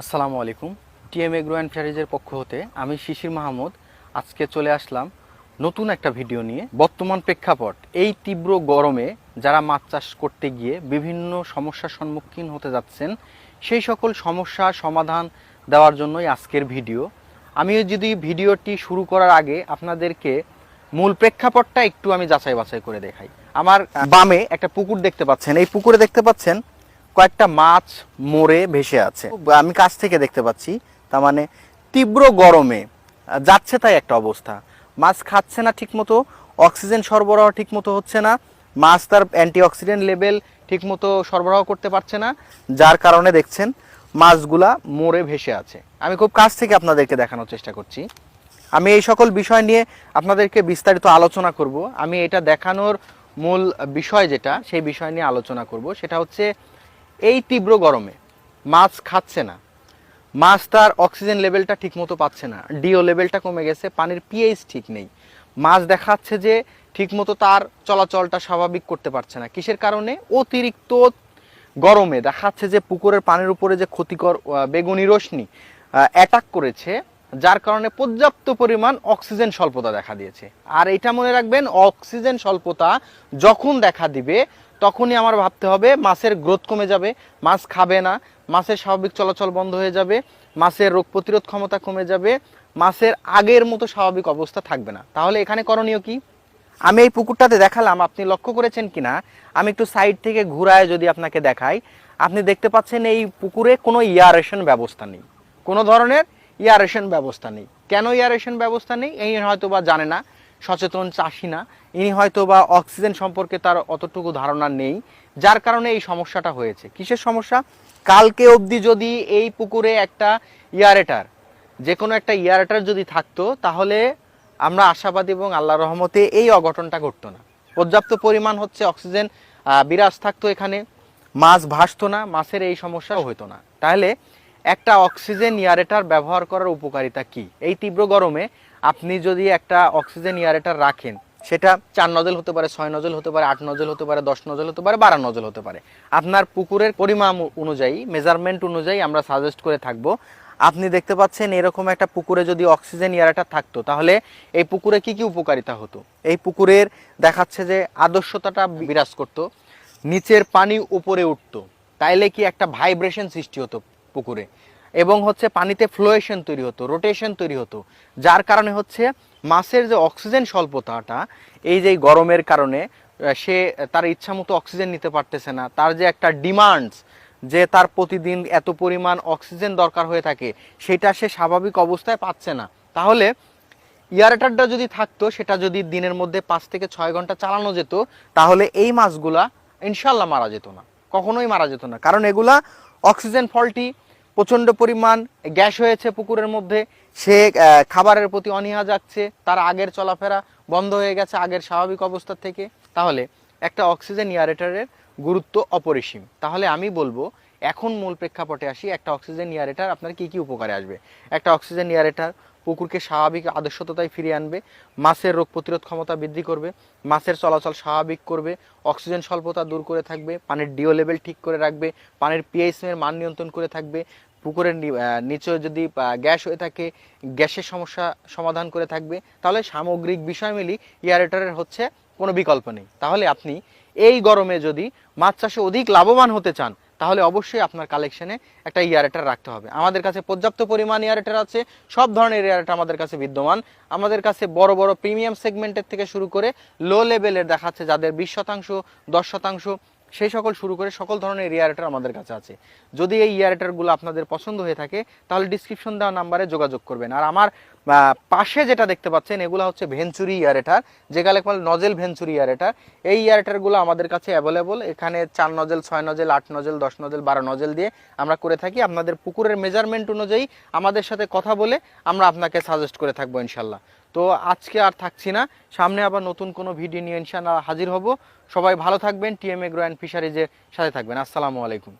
আসসালামু আলাইকুম। TM agro and ফ্যারিজের পক্ষ হতে আমি শিশির মাহমুদ। আজকে চলে আসলাম নতুন একটা ভিডিও নিয়ে। বর্তমান প্রেক্ষাপট, এই তীব্র গরমে যারা মাছ চাষ করতে গিয়ে বিভিন্ন সমস্যার সম্মুখীন হতে যাচ্ছেন, সেই সকল সমস্যা সমাধান দেওয়ার জন্যই আজকের ভিডিও। আমি যদি ভিডিওটি শুরু করার আগে আপনাদেরকে মূল প্রেক্ষাপটটা একটু আমি যাচাই বাছাই করে দেখাই। আমার বামে একটা পুকুর দেখতে পাচ্ছেন। এই পুকুরে দেখতে পাচ্ছেন কয়েকটা মাছ মরে ভেসে আছে। আমি কাছ থেকে দেখতে পাচ্ছি, তার মানে তীব্র গরমে যাচ্ছে তাই একটা অবস্থা। মাছ খাচ্ছে না ঠিকমতো, অক্সিজেন সরবরাহ ঠিকমতো হচ্ছে না, মাছ তার অ্যান্টিঅক্সিডেন্ট লেভেল ঠিকমতো সরবরাহ করতে পারছে না, যার কারণে দেখছেন মাছগুলা মরে ভেসে আছে। আমি খুব কাছ থেকে আপনাদেরকে দেখানোর চেষ্টা করছি। আমি এই সকল বিষয় নিয়ে আপনাদেরকে বিস্তারিত আলোচনা করব। আমি এটা দেখানোর মূল বিষয় যেটা, সেই বিষয় নিয়ে আলোচনা করব। সেটা হচ্ছে এই তীব্র গরমে মাছ খাচ্ছে না। মাছ তার অক্সিজেন লেভেলটা ঠিকমতো পাচ্ছে না। ডিও লেভেলটা কমে গেছে, পানির পিএইচ ঠিক নেই। মাছ দেখাচ্ছে যে ঠিকমতো তার চলাচলটা স্বাভাবিক করতে পারছে না। কিসের কারণে? অতিরিক্ত গরমে দেখাচ্ছে যে পুকুরের পানির উপরে যে ক্ষতিকর বেগুনি রশ্মি অ্যাটাক করেছে, যার কারণে পর্যাপ্ত পরিমাণ অক্সিজেন স্বল্পতা দেখা দিয়েছে। আর এটা মনে রাখবেন অক্সিজেন স্বল্পতা যখন দেখা দিবে তখনই আমার ভাবতে হবে, মাছের গ্রোথ কমে যাবে, মাছ খাবে না, মাছের স্বাভাবিক চলাচল বন্ধ হয়ে যাবে, মাছের রোগ প্রতিরোধ ক্ষমতা কমে যাবে, মাছের আগের মতো স্বাভাবিক অবস্থা থাকবে না। তাহলে এখানে করণীয় কি? আমি এই পুকুরটাতে দেখালাম, আপনি লক্ষ্য করেছেন কিনা? আমি একটু সাইড থেকে ঘুরায় যদি আপনাকে দেখাই, আপনি দেখতে পাচ্ছেন এই পুকুরে কোনো ইয়ারেশন ব্যবস্থা নেই। কোনো ধরনের ইয়ারেশন ব্যবস্থা নেই। কেন ইয়ারেশন ব্যবস্থা নেই? এই হয়তো বা জানে না, সচেতন চাষি না। ইনি হয়তো বা অক্সিজেন সম্পর্কে তার অতটুকু ধারণা নেই, যার কারণে এই সমস্যাটা হয়েছে। কিসের সমস্যা? কালকে অবধি যদি এই পুকুরে একটা ইয়ারেটার যে কোনো একটা ইয়ারেটার যদি থাকতো, তাহলে আমরা আশাবাদী এবং আল্লাহ রহমতে এই অঘটনটা ঘটতো না। পর্যাপ্ত পরিমাণ হচ্ছে অক্সিজেন বিরাজ থাকতো এখানে। মাছ ভাসতো না, মাছের এই সমস্যাও হতো না। তাহলে একটা অক্সিজেন ইয়ারেটার ব্যবহার করার উপকারিতা কি? এই তীব্র গরমে আপনি যদি একটা অক্সিজেন ইয়ারেটার রাখেন সেটা চার নজল হতে পারে, ছয় নজল হতে পারে, আট নজল হতে পারে, দশ নজল হতে পারে, বারো নজল হতে পারে। আপনার পুকুরের পরিমাণ অনুযায়ী মেজারমেন্ট অনুযায়ী আমরা সাজেস্ট করে থাকব। আপনি দেখতে পাচ্ছেন এরকম একটা পুকুরে যদি অক্সিজেন ইয়ারেটার থাকতো, তাহলে এই পুকুরে কি কি উপকারিতা হতো? এই পুকুরের দেখাচ্ছে যে আদর্শতাটা বিরাজ করতো। নিচের পানি উপরে উঠতো। তাইলে কি একটা ভাইব্রেশন সৃষ্টি হতো পুকুরে। এবং হচ্ছে পানিতে ফ্লোয়েশন তৈরি হতো রোটেশন তৈরি হতো, যার কারণে হচ্ছে মাছের যে অক্সিজেন স্বল্পতাটা, এই যে গরমের কারণে সে তার ইচ্ছা মতো অক্সিজেন নিতে পারতেছে না, তার যে একটা ডিমান্ডস যে তার প্রতিদিন এত পরিমাণ অক্সিজেন দরকার হয়ে থাকে, সেটা সে স্বাভাবিক অবস্থায় পাচ্ছে না। তাহলে, ইয়ারেটারটা যদি থাকতো, সেটা যদি দিনের মধ্যে পাঁচ থেকে ছয় ঘণ্টা চালানো যেত, তাহলে এই মাছগুলা ইনশাল্লাহ মারা যেত না। কখনোই মারা যেত না। কারণ এগুলা অক্সিজেন ফলটি প্রচণ্ড পরিমাণ গ্যাস হয়েছে পুকুরের মধ্যে। সে খাবারের প্রতি অনীহা যাচ্ছে তার আগের চলাফেরা বন্ধ হয়ে গেছে আগের স্বাভাবিক অবস্থা থেকে। তাহলে একটা অক্সিজেন ইয়ারেটারের গুরুত্ব অপরিসীম। তাহলে আমি বলব এখন মূল প্রেক্ষাপটে আসি, একটা অক্সিজেন ইয়ারেটার আপনার কি কি উপকারে আসবে? একটা অক্সিজেন ইয়ারেটার পুকুরকে স্বাভাবিক আদর্শতায় ফিরিয়ে আনবে, মাছের রোগ প্রতিরোধ ক্ষমতা বৃদ্ধি করবে, মাছের চলাচল স্বাভাবিক করবে, অক্সিজেন স্বল্পতা দূর করে থাকবে, পানির ডিও লেভেল ঠিক করে রাখবে, পানির পিএইচ এর মান নিয়ন্ত্রণ করে থাকবে, পুকুরের নিচে যদি গ্যাস হয়ে থাকে, গ্যাসের সমস্যা সমাধান করে থাকবে, তাহলে সামগ্রিক বিষয় মিলি ইয়ারেটারের হচ্ছে কোনো বিকল্প নেই। তাহলে আপনি এই গরমে যদি মাছ চাষে অধিক লাভবান হতে চান তাহলে অবশ্যই আপনার কালেকশনে একটা ইয়ারেটার রাখতে হবে। আমাদের কাছে পর্যাপ্ত পরিমাণ ইয়ারেটার আছে, সব ধরনের ইয়ারেটার আমাদের কাছে বিদ্যমান। আমাদের কাছে বড় বড় প্রিমিয়াম সেগমেন্টের থেকে শুরু করে লো লেভেলের দেখাচ্ছে, যাদের বিশ শতাংশ, দশ শতাংশ, সেই সকল শুরু করে সকল ধরনের ইয়ারেটার আমাদের কাছে আছে। যদি এই ইয়ারেটারগুলো আপনাদের পছন্দ হয়ে থাকে, তাহলে ডিসক্রিপশন দেওয়া নাম্বারে যোগাযোগ করবেন। আর আমার আহ, পাশে যেটা দেখতে পাচ্ছেন এগুলো হচ্ছে ভেঞ্চুরি ইয়ারেটার যেগুলো একবার নজেল ভেঞ্চুরি ইয়ারেটার এই ইয়ারেটারগুলো আমাদের কাছে অ্যাভেলেবল এখানে চার নজেল ছয় নজেল আট নজেল দশ নজেল বারো নজেল দিয়ে আমরা করে থাকি। আপনাদের পুকুরের মেজারমেন্ট অনুযায়ী আমাদের সাথে কথা বলে আমরা আপনাকে সাজেস্ট করে থাকব ইনশাল্লাহ। তো আজকে আর থাকছি না। সামনে আবার নতুন কোনো ভিডিও নিয়ে ইনশাল্লাহ হাজির হব। সবাই ভালো থাকবেন। টিএম এগ্রো অ্যান্ড ফিশারিজের সাথে থাকবেন। আসসালামু আলাইকুম।